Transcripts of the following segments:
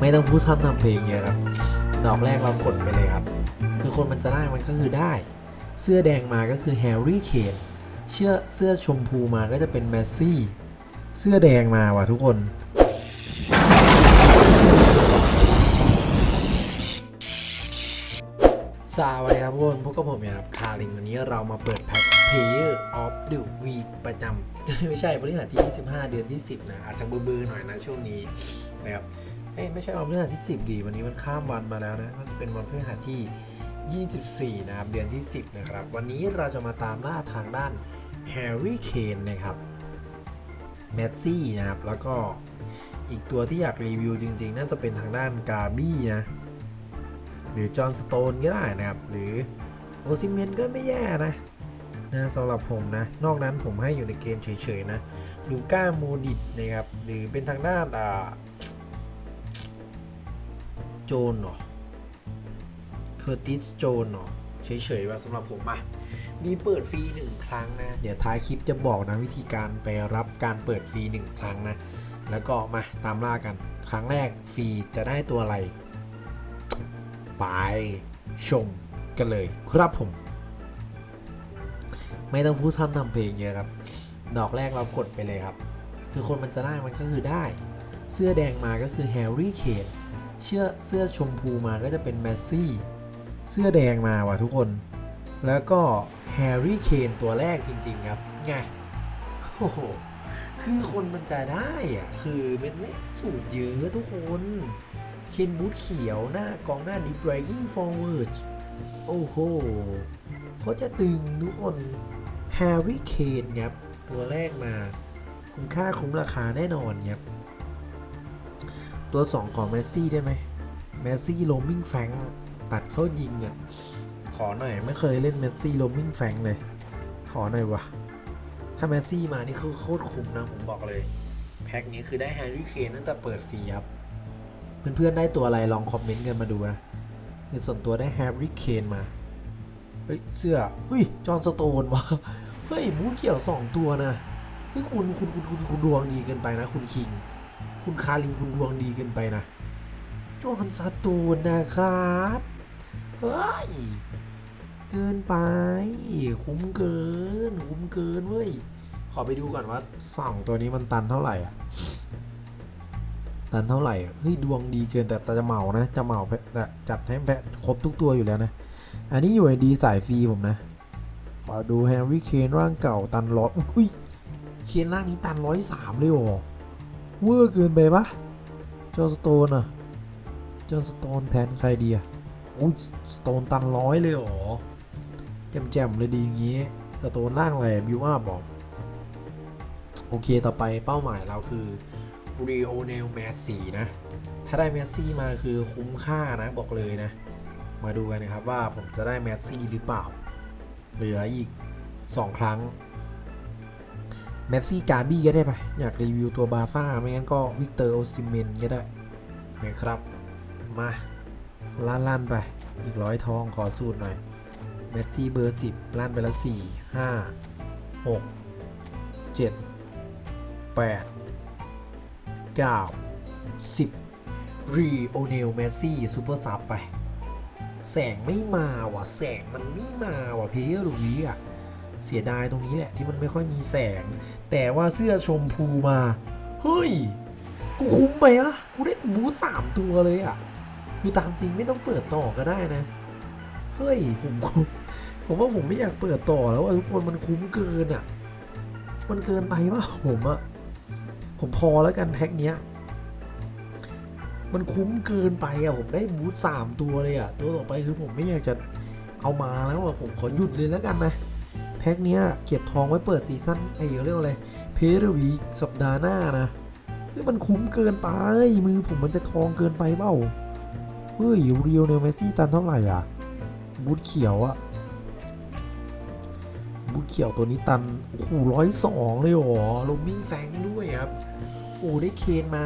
ไม่ต้องพูดทำทำเพลงเยอะครับดอกแรกเรากดไปเลยครับ คือคนมันจะได้มันก็คือได้ เสื้อแดงมาก็คือแฮร์รี่เคนเสื้อเสื้อชมพูมาก็จะเป็นแมสซี่ เสื้อแดงมาว่ะทุกคน สวัสดีครับทุกคนพวกกับผมนะครับ คาริงวันนี้เรามาเปิดแพ็ค Player of the Week ประจำ ไม่ใช่พฤหัสที่ 25 เดือนที่ 10 นะ อาจจะเบื่อๆหน่อยนะช่วงนี้นะครับ เอ้ไม่ใช่วันพฤหัสที่ 10 ดีวันนี้มันข้ามวันมาแล้วนะก็จะเป็นวันพฤหัสที่ 24 นะครับ เดือนที่ 10 นะครับ วันนี้เราจะมาตามล่าทางด้าน Harry Kane นนะครับแมสซี่นะครับ แล้วก็อีกตัวที่อยากรีวิวจริงๆ น่าจะเป็นทางด้านกาบี้นะ หรือจอห์นสโตนก็ได้นะครับ หรือโอซิเมนก็ไม่แย่นะนะสำหรับผมนะ นอกนั้นผมให้อยู่ในเกณฑ์เฉยๆนะลูก้าโมดิตนะครับ หรือเป็นทางด้านอ่า โจนเหรอเคอร์ติสโจนเหรอเฉยๆว่าสำหรับผมอะมีเปิดฟรีหนึ่งครั้งนะ เดี๋ยวท้ายคลิปจะบอกนะวิธีการไปรับการเปิดฟรีหนึ่งครั้งนะ แล้วก็มาตามล่ากัน ครั้งแรกฟรีจะได้ตัวอะไร ไปชมกันเลยครับผม ไม่ต้องพูดทำทำเพลงเยอะครับ ดอกแรกเรากดไปเลยครับ คือคนมันจะได้มันก็คือได้ เสื้อแดงมาก็คือแฮร์รี่เคน เสื้อเสื้อชมพูมาก็จะเป็นแมสซี่ เสื้อแดงมาว่ะทุกคน แล้วก็แฮร์รี่เคนตัวแรกจริง ๆ ครับ ไง โอ้โห คือคนมันจะได้อะคือมันไม่สูตรเยอะทุกคนเคนบูทเขียวหน้ากองหน้าดี breaking forward โอ้โหเขาจะตึงทุกคนแฮร์รี่เคนครับ ตัวแรกมา คุ้มค่าคุ้มราคาแน่นอนครับ ตัว 2 ของเมสซี่ได้ไหมเมสซี่โรมิงแฟงตัดเข้ายิงอะ ขอหน่อยไม่เคยเล่นเมสซี่โรมิงแฟงเลย ขอหน่อยวะถ้าเมสซี่มานี่คือโคตรคุ้มนะผมบอกเลย แพ็คนี้คือได้แฮร์รี่เคนตั้งแต่เปิดฟรีครับ เพื่อนๆได้ตัวอะไรลองคอมเมนต์กันมาดูนะในส่วนตัวได้แฮร์รี่เคนมา เฮ้ยเสื้อเฮ้ยจอห์นสโตนวะเฮ้ยบูทเขียว 2 ตัวนะเฮ้ยคุณคุณคุณคุณดวงดีเกินไปนะคุณคิง คุณคารินคุณดวงดีเกินไปนะจอห์นสโตนนะครับ เฮ้ย เกินไป คุ้มเกิน คุ้มเกินเว้ย ขอไปดูก่อนว่าสองตัวนี้มันตันเท่าไหร่อะ ตันเท่าไหร่เฮ้ยดวงดีเกินแต่จะเหมานะ จะเหมาแต่จัดให้แพะครบทุกตัวอยู่แล้วนะ อันนี้อยู่ไอดีสายฟรีผมนะ ขอดูแฮร์รี่เคนร่างเก่าตันร้อยอุ้ย เคนร่างนี้ตันร้อยสามเลยเหรอ เวอร์เกินไปปะจอสโตนอะจอสโตนแทนใครดีอะอุ้ยสโตนตันร้อยเลยหรอแจ่มๆเลยดีอย่างงี้สโตนร่างอะไรบิวอัพบอก โอเคต่อไปเป้าหมายเราคือรีโอเนลแมสซี่นะ ถ้าได้แมสซี่มาคือคุ้มค่านะบอกเลยนะ มาดูกันนะครับว่าผมจะได้แมสซี่หรือเปล่า เหลืออีก 2 ครั้ง แมสซี่กาบี้ก็ได้ไปอยากรีวิวตัวบาซ่าไม่งั้นก็วิกเตอร์โอซิเมนก็ได้นะครับ มาล้านล้านๆไป อีกร้อยทองขอสูตรหน่อยแมสซี่เบอร์10ล้านไปละ4 5 6 7 8 9 10รีโอเนลเมสซี่ซูเปอร์ซับไป แสงไม่มาว่ะ แสงมันไม่มาว่ะเพเยอร์ลูวีอะ เสียดายตรงนี้แหละที่มันไม่ค่อยมีแสง แต่ว่าเสื้อชมพูมา เฮ้ย กูคุ้มไปอะกูได้บูสามตัวเลยอะคือตามจริงไม่ต้องเปิดต่อก็ได้นะ เฮ้ยผมผมว่าผมไม่อยากเปิดต่อแล้วทุกคนมันคุ้มเกินอะมันเกินไปป่ะผมอะผมพอแล้วกันแพ็คเนี้ย มันคุ้มเกินไปอะผมได้บูธสามตัวเลยอะตัวต่อไปคือผมไม่อยากจะเอามาแล้วอะผมขอหยุดเลยแล้วกันนะ พ็คเนี้ยเก็บทองไว้เปิดซีซั่นไอ้เรียกว่าอะไรเพรวีสัปดาห์หน้านะเฮ้ยมันคุ้มเกินไป มือผมมันจะทองเกินไปเปล่าเฮ้ยเรียวเนลเมซี่ตันเท่าไหร่อะบูธเขียวอะบูธเขียวตัวนี้ตันโอ้โหร้อยสองเลยหรอโรมมิ่งแฟงด้วยครับโอ้ได้เคนมา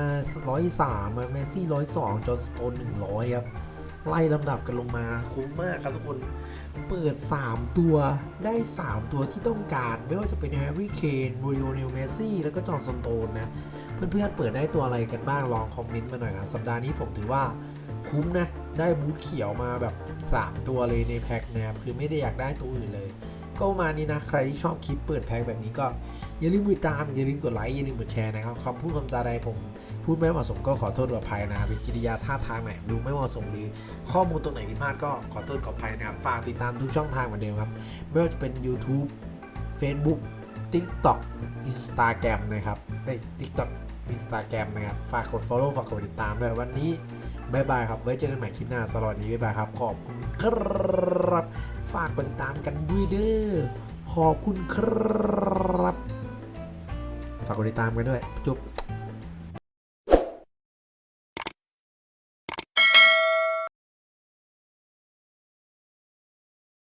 ร้อยสามเมซี่ร้อยสองจอห์นสโตนหนึ่งร้อยครับ ไล่ลำดับกันลงมาคุ้มมากครับทุกคน เปิด 3 ตัวได้ 3 ตัวที่ต้องการ ไม่ว่าจะเป็นแฮร์รี่เคนโรโยเนลเมสซี่ แล้วก็จอห์นสโตนนะ เพื่อนๆเปิดได้ตัวอะไรกันบ้าง ลองคอมเมนต์มาหน่อยนะ สัปดาห์นี้ผมถือว่าคุ้มนะ ได้บูทเขียวมาแบบ 3 ตัวเลยในแพ็คนะครับคือไม่ได้อยากได้ตัวอื่นเลย ก็มานี้นะ ใครที่ชอบคลิปเปิดแพ็คแบบนี้ก็อย่าลืมติดตามอย่าลืมกดไลค์อย่าลืมกดแชร์นะครับคำพูดคำจาใดผม พูดไม่เหมาะสมก็ขอโทษขออภัยนะเป็นกิริยาท่าทางไหนดูไม่เหมาะสมหรือข้อมูลตรงไหนผิดพลาดก็ขอโทษขออภัยนะครับฝากติดตามทุกช่องทางเหมือนเดิมครับ ไม่ว่าจะเป็น YouTube Facebook TikTok Instagram นะครับเอ้ย TikTok Instagram นะครับ ฝากกด follow ฝากกดติดตามด้วยวันนี้บายบายครับ ไว้เจอกันใหม่คลิปหน้าสวัสดีบายบายครับ ขอบคุณครับ ฝากกดติดตามกันด้วยเด้อ ขอบคุณครับ ฝากกดติดตามกันด้วย จุ๊บ